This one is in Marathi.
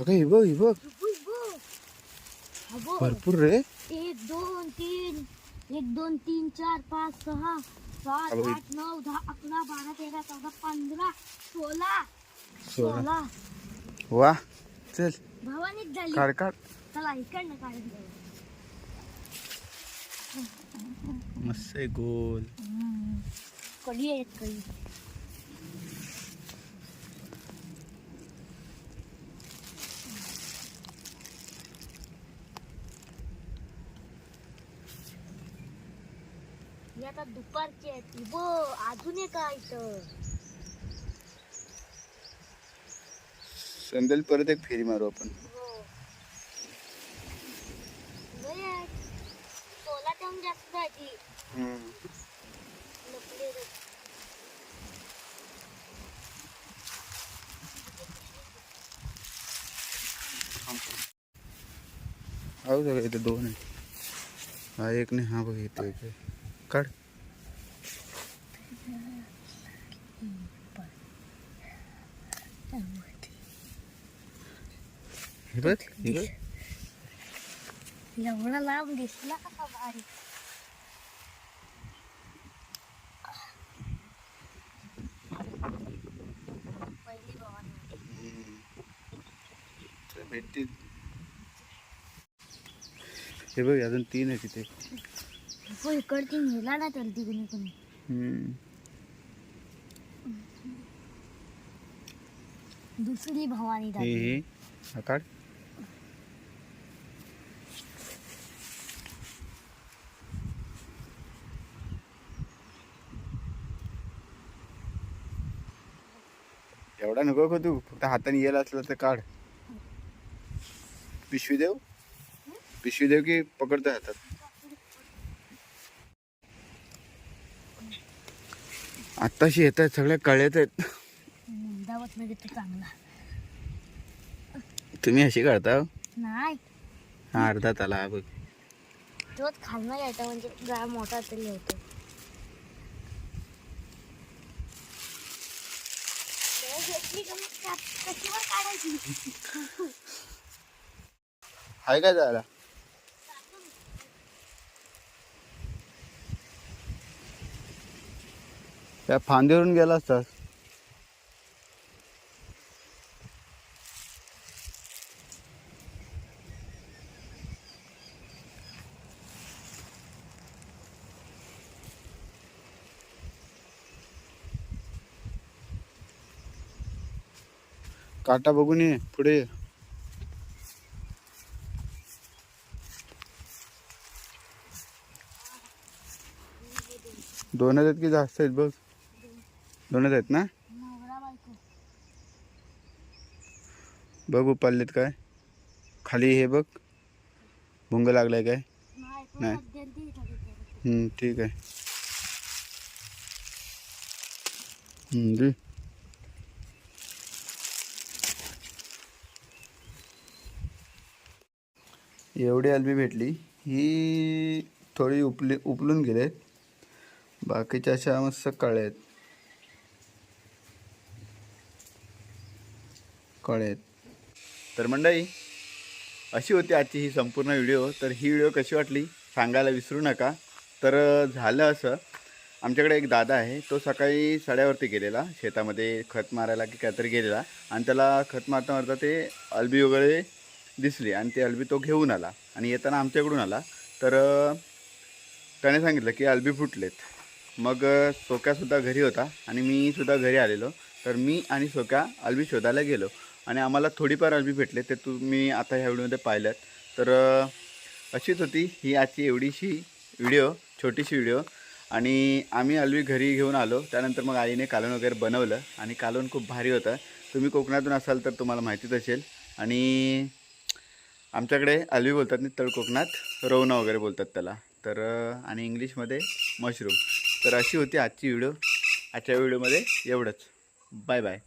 सगळं हे बघ हे बघ. भरपूर रे. एक दोन तीन. एक दोन तीन चार पाच सहा सात अबे. आठ नऊ दहा अकरा बारा तेरा चौदा पंधरा सोळा. सोळा. सोळा. वा. चल. भावानीच झाली. काढ काढ. चला इकडनं काढून घेऊ. मस्त आहे गोल. कढी आहेत कढी. ही आता दुपारची आहे ती. बो अजून एक आहे इथं. परत एक फेरी मारू आपण. हो. लय जास्त आहे ती. इथे दोन आहे हा एक नाही हा बघ इथे एक आहे. काढ बघ एवढा लांब दिसला कसा भारी भेटतील. हे बघ अजून तीन आहे तिथे हो इकडची नेला ना तर तिकडे कोणी. दुसरी भवानी हे. हे. हा काढ. एवढा नको का तू. फक्त हाताने येईल असलं तर काढ. पिशवी देव पिशवी देव की पकडतो हातात? आत्ताशी येत आहेत सगळ्या कळ्यात आहेत हम्म, दावत मध्ये तो चांगला. तुम्ही अशी काढता हो? नाही. हा अर्धा ताला हा बघ. तोच खालनं यायचा म्हणजे गाय मोठा तरी होतो. हाय काय जायला? त्या फांदीवरून गेला असतास काटा बघून ये पुढे ये. हजार आहेत की जास्त आहेत बघ दोनच आहेत ना? बघू पल्लीत काय. खाली हे बघ. भुंग लागलाय काय? नाही ठीक आहे. एवढी अलबी भेटली. ही थोडी उपली उपलून गेलेत. बाकीच्या अशा मस्त कळ्या आहेत. कळेल. तर मंडळी अशी होती आजची ही संपूर्ण व्हिडिओ. तर ही व्हिडिओ कशी वाटली सांगायला विसरू नका. तर झालं असं. आमच्याकडे एक दादा आहे तो सकाळी सड्यावरती गेलेला. शेतामध्ये खत मारायला की काहीतरी गेलेला. आणि त्याला खत मारता मारता ते अल्बी वगैरे दिसली आणि ते अल्बी तो घेऊन आला आणि येताना आमच्याकडून आला. तर त्याने सांगितलं की अल्बी फुटलेत. मग सोक्यासुद्धा घरी होता आणि मी सुद्धा घरी आलेलो. तर मी आणि सोक्या अल्बी शोधायला गेलो. आणि आम्हाला थोडीफार अलबी भेटले ते तुम्ही आता ह्या व्हिडिओमध्ये पाहिल्यात. तर अशीच होती ही आजची एवढीशी व्हिडिओ छोटीशी व्हिडिओ. आणि आम्ही अलवी घरी घेऊन आलो. त्यानंतर मग आईने कालवण वगैरे बनवलं आणि कालवण खूप भारी होतं. तुम्ही कोकणातून असाल तर तुम्हाला माहितीच असेल. आणि आमच्याकडे अलवी बोलतात नाही तळ कोकणात रवना वगैरे बोलतात त्याला. तर आणि इंग्लिशमध्ये मशरूम. तर अशी होती आजची व्हिडिओ. आजच्या व्हिडिओमध्ये एवढंच. Bye bye.